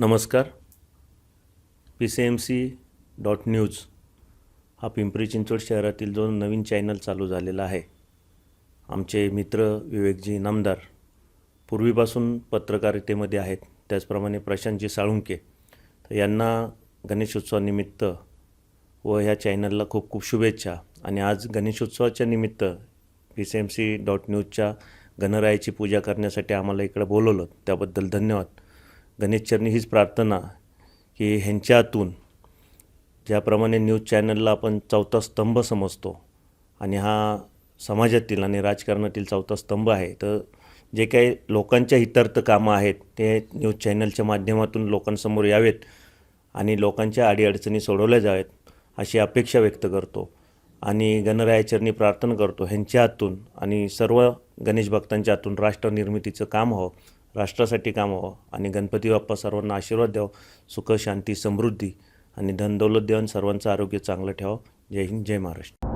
नमस्कार. P C M C dot news हा पिंपरी चिंचवड शहरातील जो नवीन चॅनल चालू झालेला आहे. आमचे मित्र विवेकजी नामदार पूर्वीपासून पत्रकारितेमध्ये आहेत. त्याचप्रमाणे प्रशांतजी साळुंके. तर यांना गणेशोत्सवानिमित्त व ह्या चॅनलला खूप खूप शुभेच्छा. आणि आज गणेशोत्सवाच्या निमित्त P C M C dot न्यूजच्या गणरायाची पूजा करण्यासाठी आम्हाला इकडं बोलवलं. त्याबद्दल धन्यवाद. गणेशचरणी हीच प्रार्थना की ह्यांच्यातून ज्याप्रमाणे न्यूज चॅनलला आपण चौथा स्तंभ समजतो आणि हा समाजातील आणि राजकारणातील चौथा स्तंभ आहे तर जे काही लोकांच्या हितार्थ कामं आहेत ते न्यूज चॅनलच्या माध्यमातून लोकांसमोर यावेत आणि लोकांच्या अडीअडचणी सोडवल्या जावेत अशी अपेक्षा व्यक्त करतो. आणि गणरायाचरणी प्रार्थना करतो ह्यांच्या हातून आणि सर्व गणेश भक्तांच्या हातून राष्ट्रनिर्मितीचं काम हो राष्ट्रासाठी काम व्हावं आणि गणपती बाप्पा सर्वांना आशीर्वाद द्यावं. सुख शांती समृद्धी आणि धनदौलत देऊन सर्वांचं आरोग्य चांगलं ठेवावं. जय हिंद जय महाराष्ट्र.